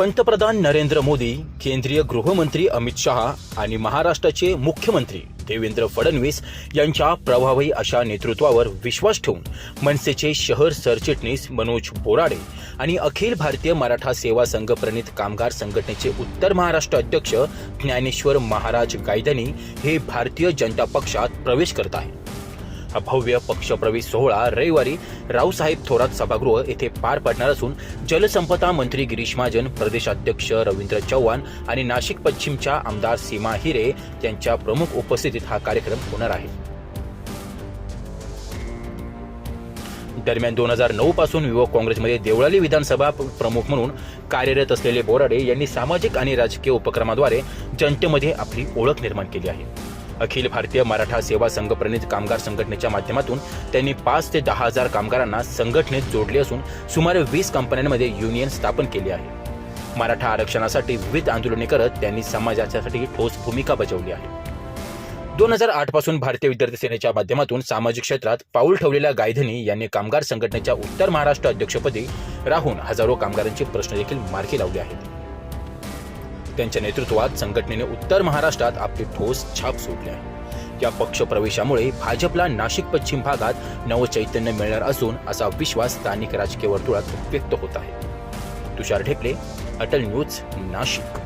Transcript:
पंतप्रधान नरेंद्र मोदी केंद्रीय गृहमंत्री अमित शहा आणि महाराष्ट्राचे मुख्यमंत्री देवेंद्र फडणवीस यांच्या प्रभावी अशा नेतृत्वावर विश्वास ठेवून मनसेचे शहर सरचिटणीस मनोज बोराडे आणि अखिल भारतीय मराठा सेवा संघ प्रणित कामगार संघटनेचे उत्तर महाराष्ट्र अध्यक्ष ज्ञानेश्वर महाराज गायदनी हे भारतीय जनता पक्षात प्रवेश करत आहेत. भव्य पक्षप्रवेश सोहळा रविवारी रावसाहेब थोरात सभागृह येथे पार पडणार असून जलसंपदा मंत्री गिरीश महाजन प्रदेशाध्यक्ष रवींद्र चव्हाण आणि नाशिक पश्चिमच्या आमदार सीमा हिरे यांच्या प्रमुख उपस्थितीत हा कार्यक्रम होणार आहे. दरम्यान दोन हजार नऊ पासून युवक काँग्रेसमध्ये देवळाली विधानसभा प्रमुख म्हणून कार्यरत असलेले बोराडे यांनी सामाजिक आणि राजकीय उपक्रमाद्वारे जनतेमध्ये आपली ओळख निर्माण केली आहे. अखिल भारतीय मराठा सेवा संघ प्रणित कामगार संघटनेच्या माध्यमातून त्यांनी पाच ते दहा हजार कामगारांना संघटनेत जोडले असून सुमारे वीस कंपन्यांमध्ये युनियन स्थापन केली आहे. मराठा आरक्षणासाठी विविध आंदोलने करत त्यांनी समाजासाठी ठोस भूमिका बजावली आहे. दोन हजार आठपासून भारतीय विद्यार्थी सेनेच्या माध्यमातून सामाजिक क्षेत्रात पाऊल ठेवलेल्या गायधनी यांनी कामगार संघटनेच्या उत्तर महाराष्ट्र अध्यक्षपदी राहून हजारो कामगारांचे प्रश्न देखील मार्गी लावले आहेत. त्यांच्या नेतृत्वात संघटनेने उत्तर महाराष्ट्रात आपली ठोस छाप सोडली आहे. या पक्ष प्रवेशामुळे भाजपला नाशिक पश्चिम भागात नवचैतन्य मिळणार असून असा विश्वास स्थानिक राजकीय वर्तुळात व्यक्त होत आहे. तुषार ढेकले अटल न्यूज नाशिक.